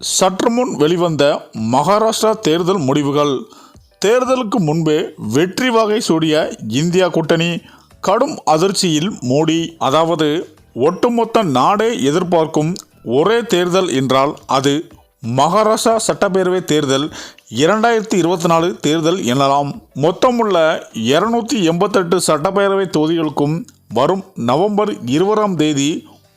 சற்று முன் வெளிவந்த மகாராஷ்டிரா தேர்தல் முடிவுகள். தேர்தலுக்கு முன்பே வெற்றி வகை சூடிய இந்தியா கூட்டணி கடும் அதிர்ச்சியில் மோடி. அதாவது ஒட்டுமொத்த நாடே எதிர்பார்க்கும் ஒரே தேர்தல் என்றால் அது மகாராஷ்டிரா சட்டப்பேரவை தேர்தல் இரண்டாயிரத்தி இருபத்தி நாலு தேர்தல் எனலாம். மொத்தமுள்ள இரநூத்தி எண்பத்தெட்டு சட்டப்பேரவை தொகுதிகளுக்கும் வரும் நவம்பர் இருபதாம் தேதி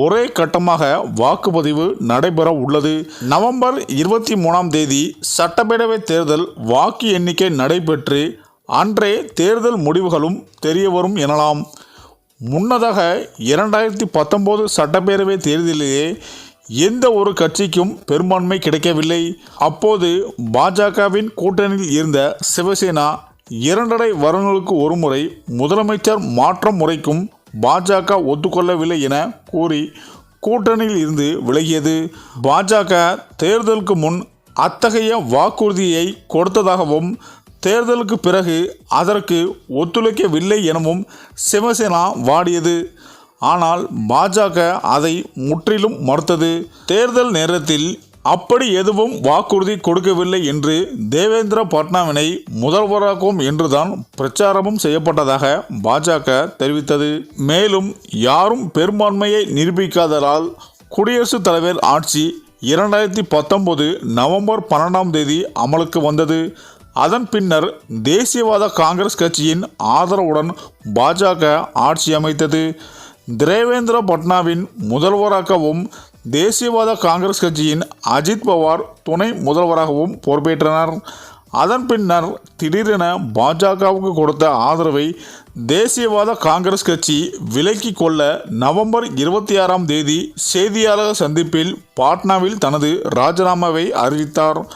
ஒரே கட்டமாக வாக்குப்பதிவு நடைபெற உள்ளது. நவம்பர் இருபத்தி மூணாம் தேதி சட்டப்பேரவை தேர்தல் வாக்கு எண்ணிக்கை நடைபெற்று அன்றே தேர்தல் முடிவுகளும் தெரியவரும் எனலாம். முன்னதாக இரண்டாயிரத்தி பத்தொம்போது சட்டப்பேரவை தேர்தலிலேயே எந்த ஒரு கட்சிக்கும் பெரும்பான்மை கிடைக்கவில்லை. அப்போது பாஜகவின் கூட்டணியில் இருந்த சிவசேனா இரண்டரை வருடங்களுக்கு ஒருமுறை முதலமைச்சர் மாற்றம் முறைக்கும் பாஜக ஒத்துக்கொள்ளவில்லை என கூறி கூட்டணியில் இருந்து விலகியது. பாஜக தேர்தலுக்கு முன் அத்தகைய வாக்குறுதியை கொடுத்ததாகவும் தேர்தலுக்கு பிறகு அதற்கு ஒத்துழைக்கவில்லை எனவும் சிவசேனா வாடியது. ஆனால் பாஜக அதை முற்றிலும் மறுத்தது. தேர்தல் நேரத்தில் அப்படி எதுவும் வாக்குறுதி கொடுக்கவில்லை என்று தேவேந்திர பட்னாவினை முதல்வராக்கும் என்றுதான் பிரச்சாரமும் செய்யப்பட்டதாக பாஜக தெரிவித்தது. மேலும் யாரும் பெரும்பான்மையை நிரூபிக்காததால் குடியரசுத் தலைவர் ஆட்சி இரண்டாயிரத்தி பத்தொன்பது நவம்பர் பன்னெண்டாம் தேதி அமலுக்கு வந்தது. அதன் பின்னர் தேசியவாத காங்கிரஸ் கட்சியின் ஆதரவுடன் பாஜக ஆட்சி அமைத்தது. தேவேந்திர பட்னாவின் முதல்வராகவும் தேசியவாத காங்கிரஸ் கட்சியின் அஜித் பவார் துணை முதல்வராகவும் பொறுப்பேற்றனர். அதன் பின்னர் திடீரென பாஜகவுக்கு கொடுத்த ஆதரவை தேசியவாத காங்கிரஸ் கட்சி விலக்கி கொள்ள நவம்பர் இருபத்தி ஆறாம் தேதி செய்தியாளர் சந்திப்பில் பாட்னாவில் தனது ராஜினாமாவை அறிவித்தார்.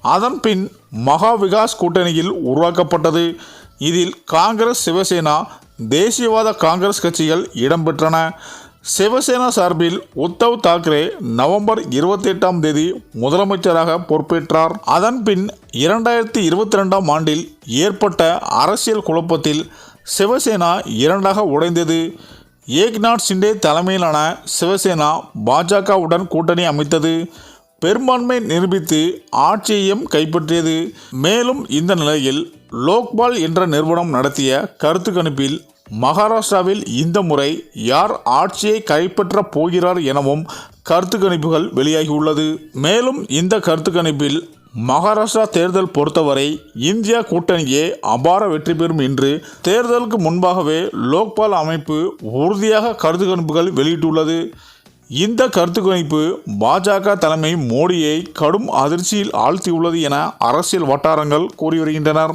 அதன் பின் மகா விகாஸ் கூட்டணியில் உருவாக்கப்பட்டது. இதில் காங்கிரஸ் சிவசேனா தேசியவாத காங்கிரஸ் கட்சிகள் இடம்பெற்றன. சிவசேனா சார்பில் உத்தவ் தாக்கரே நவம்பர் இருபத்தி எட்டாம் தேதி முதலமைச்சராக பொறுப்பேற்றார். அதன் பின் இரண்டாயிரத்தி இருபத்தி ரெண்டாம் ஆண்டில் ஏற்பட்ட அரசியல் குழப்பத்தில் சிவசேனா இரண்டாக உடைந்தது. ஏக்நாத் சிண்டே தலைமையிலான சிவசேனா பாஜகவுடன் கூட்டணி அமைத்தது. பெரும்பான்மை நிரூபித்து ஆட்சியையும் கைப்பற்றியது. மேலும் இந்த நிலையில் லோக்பால் என்ற நிறுவனம் நடத்திய கருத்து கணிப்பில் மகாராஷ்டிராவில் இந்த முறை யார் ஆட்சியை கைப்பற்றப் போகிறார் எனவும் கருத்து கணிப்புகள் வெளியாகியுள்ளது. மேலும் இந்த கருத்து கணிப்பில் மகாராஷ்டிரா தேர்தல் பொறுத்தவரை இந்தியா கூட்டணியே அபார வெற்றி பெறும் என்று தேர்தலுக்கு முன்பாகவே லோக்பால் அமைப்பு உறுதியாக கருத்து கணிப்புகள் வெளியிட்டுள்ளது. இந்த கருத்து கணிப்பு பாஜக தலைமை மோடியை கடும் அதிர்ச்சியில் ஆழ்த்தியுள்ளது என அரசியல் வட்டாரங்கள் கூறி வருகின்றனர்.